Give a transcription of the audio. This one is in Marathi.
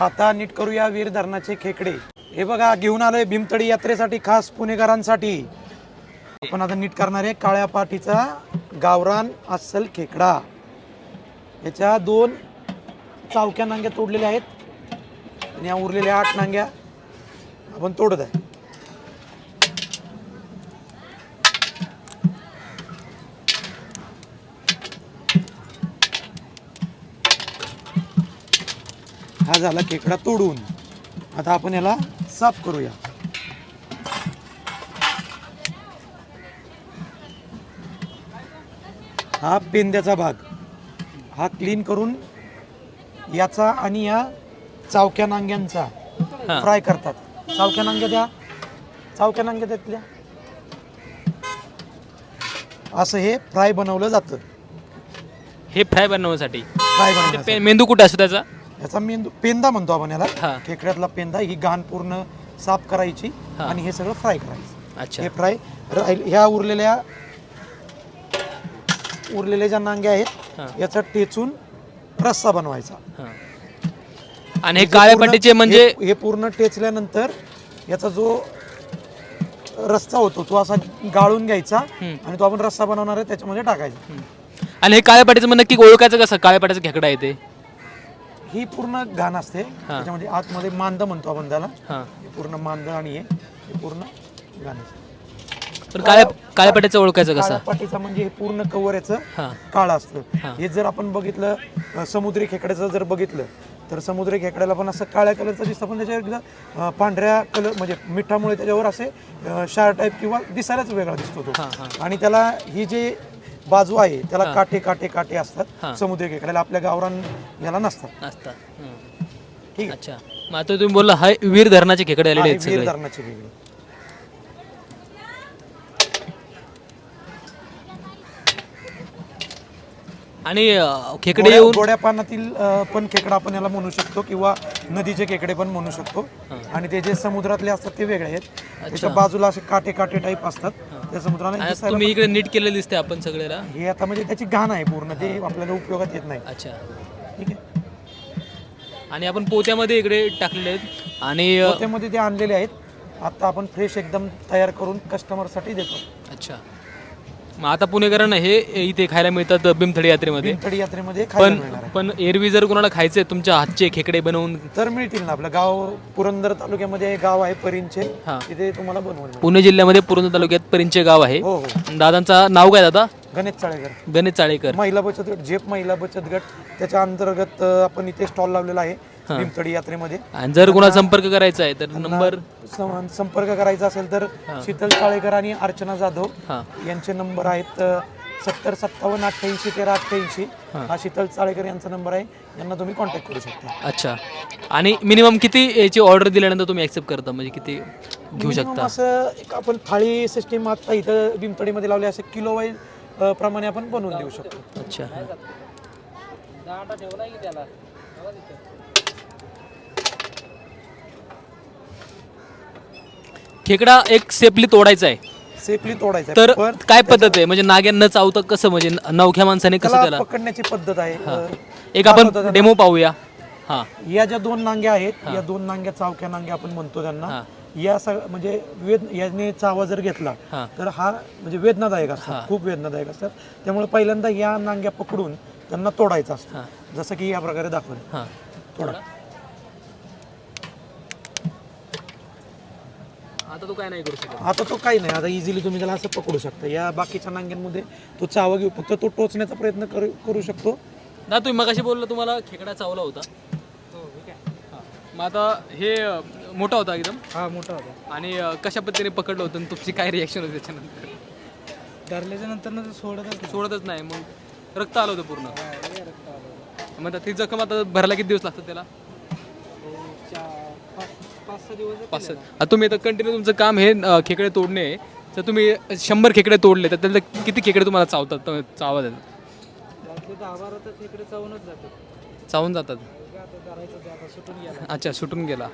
आता नीट करूया वीर धरणाचे खेकडे. हे बघा घेऊन आलोय भीमतडी यात्रेसाठी खास पुणेकरांसाठी. आपण आता नीट करणार आहे काळ्या पाठीचा गावरान अस्सल खेकडा. याच्या दोन चावक्या नांग्या तोडलेल्या आहेत. आणि या उरलेल्या आठ नांग्या आपण तोडत आहे. हा झाला खेकडा तोडून. आता आपण याला साफ करूया. हा पेंद्याचा भाग. हा क्लीन करून याचा आणि या चावक्या नांग्यांचा. फ्राय करतात. चावक्या नांग्या द्या. चावक्या नांग्या त्यातल्या. असं हे फ्राय बनवलं जातं. हे फ्राय बनवण्यासाठी. फ्राय ते बनवण्यासाठी. मेंदू कुठे असतो त्याचा? याचा मेंदू पेंदा म्हणतो आपण याला हा. खेकड्यातला पेंदा ही घाण पूर्ण साफ करायची हा. आणि हे सगळं फ्राय करायचं अच्छा हे फ्राय राहील ह्या उरलेल्या उरलेल्या ज्या नांग्या हा. आहेत याचा टेचून रस्सा बनवायचा हा. आणि हे जे काळ्या पूर्ण- पाटीचे म्हणजे हे हे पूर्ण टेचल्यानंतर याचा जो रस्सा होतो तो असा गाळून घ्यायचा हम्म. आणि तो आपण रस्सा बनवणार आहे त्याच्यामध्ये टाकायचा आणि हे काळ्या पाटीचं मग नक्की ओळखायचं कसं काळ्या पाटीचा खेकडा येते ही पूर्ण घाण असते. त्याच्यामध्ये आतमध्ये मांद म्हणतो आपण त्याला. हां. हे पूर्ण मांद आणि हे हे पूर्ण घाण असते. पण काळ्या काळ्या ओळखायचं कसं? काळ्या पाटीचा म्हणजे हे पूर्ण कवर याचं काळं असतं. हा. जर आपण बघितलं अ, समुद्री खेकड्याचं जर बघितलं तर समुद्री खेकड्याला पण असं काळ्या कलरचं दिसतं. पण त्याच्यावर एकदा अ, पांढऱ्या कलर म्हणजे मिठामुळे त्याच्यावर असे शार टाईप किंवा दिसायलाच वेगळा दिसतो तो. आणि त्याला ही जी बाजू आहे त्याला. काटे काटे काटे. असतात समुद्री खेकड्याला आपल्या गावरान याला नसतात. असतात हं. ठीक आहे. अच्छा. मग आता तुम्ही बोलला हा वीर धरणाचे खेकडे आलेले आहेत वीर धरणाची वेगळी आणि अं, खेकडे गोड्या- येऊन गोड्या पाण्यातील अ, पण खेकडा आपण याला म्हणू शकतो किंवा नदीचे खेकडे पण म्हणू शकतो. आणि ते जे समुद्रातले असतात ते वेगळे आहेत. त्याच्या बाजूला असे काटे काटे टाईप असतात. त्या समुद्राला आणि तुम्ही इकडे नीट केलेलं दिसते आपण सगळ्याला? हे आता म्हणजे त्याची घाण आहे पूर्ण ते आपल्याला उपयोगात येत नाही. अच्छा. ठीक आहे. आणि आपण पोत्यामध्ये इकडे टाकलेले आहेत. आणि अं, त्यामध्ये ते आणलेले आहेत आता आपण फ्रेश एकदम तयार करून कस्टमरसाठी देतो. अच्छा. मग आता पुणेकरांना हे इथे खायला मिळतात भीमथडी यात्रेमध्ये. भीमथडी यात्रेमध्ये खायला पण मिळणार आहे. पण एरवी जर कोणाला खायचे तुमच्या हातचे खेकडे बनवून तर मिळतील ना आपलं. गाव पुरंदर तालुक्यामध्ये गाव आहे परिंचे. हा. तिथे तुम्हाला बनवून मिळेल. पुणे जिल्ह्यामध्ये पुरंदर तालुक्यात परिंचे गाव आहे. हो हो. दादांचा नाव काय दादा? गणेश चाळेकर. गणेश चाळेकर. महिला बचत गट झेप महिला बचत गट. त्याच्या अंतर्गत अ, आपण इथे स्टॉल लावलेला आहे. भीमतडी यात्रेमध्ये. आणि जर कोणाला संपर्क करायचा आहे तर नंबर? सं- संपर्क करायचा असेल तर शीतल चाळेकर आणि अर्चना जाधव यांचे नंबर आहेत सत्तर सत्तावन्न अठ्ठ्याऐंशी तेरा अठ्ठ्याऐंशी. हा. शीतल चाळेकर यांचा नंबर आहे. यांना तुम्ही कॉन्टॅक्ट करू शकता. अच्छा. आणि मिनिमम किती याची ऑर्डर दिल्यानंतर तुम्ही ऍक्सेप्ट करता? म्हणजे किती घेऊ Minimum शकता? असं एक आपण थाळी सिस्टीम आता इथं भीमतडीमध्ये लावली असं किलो वाईज प्रमाणे आपण बनवून देऊ शकतो. अच्छा. खेकडा एक सेफली तोडायचा आहे. सेफली तोडायचं तर पण काय पद्धत आहे? म्हणजे नाग्यांना चावतं कसं म्हणजे न- नवख्या माणसाने कसं त्याला त्याला पकडण्याची पद्धत आहे. एक आपण डेमो पाहूया. हा. या ज्या दोन नांग्या आहेत या दोन नांग्या चावक्या नांग्या आपण म्हणतो. त्यांना या सग म्हणजे वेद याने चावा जर घेतला हा. तर हा म्हणजे वेदनादायक असतात खूप वेदनादायक असतात. त्यामुळे पहिल्यांदा या नांग्या पकडून त्यांना तोडायचं असतं. हा. जसं की या प्रकारे दाखवलं. हा. तोडा. आता तो काय नाही करू शकत. आता तो काही नाही. आता इझिली तुम्ही त्याला असं पकडू शकता. या बाकीच्या नांग्यांमध्ये तो चावा घेऊ. फक्त तो टोचण्याचा प्रयत्न करू करू शकतो. ना तुम्ही मगाशी बोलला तुम्हाला खेकडा चावला होता. हा. मग आता हे अं, मोठा होता एकदम. हा मोठा होता. आणि अं, कशा पद्धतीने पकडलं होतं आणि तुमची काय रिॲक्शन होती त्याच्यानंतर? धरल्याच्या नंतर सोडतच सोडतच नाही. मग रक्त आलं होतं पूर्ण. मग आता ती जखम आता भरायला किती दिवस लागतात त्याला? पाच सात आता तुम्ही आता कंटिन्यू तुमचं काम हे अं, खेकडे तोडणे आहे तर तुम्ही शंभर खेकडे तोडले तर त्यातले किती खेकडे तुम्हाला चावतात तर चावा देतात चावून जातात. अच्छा सुटून गेला.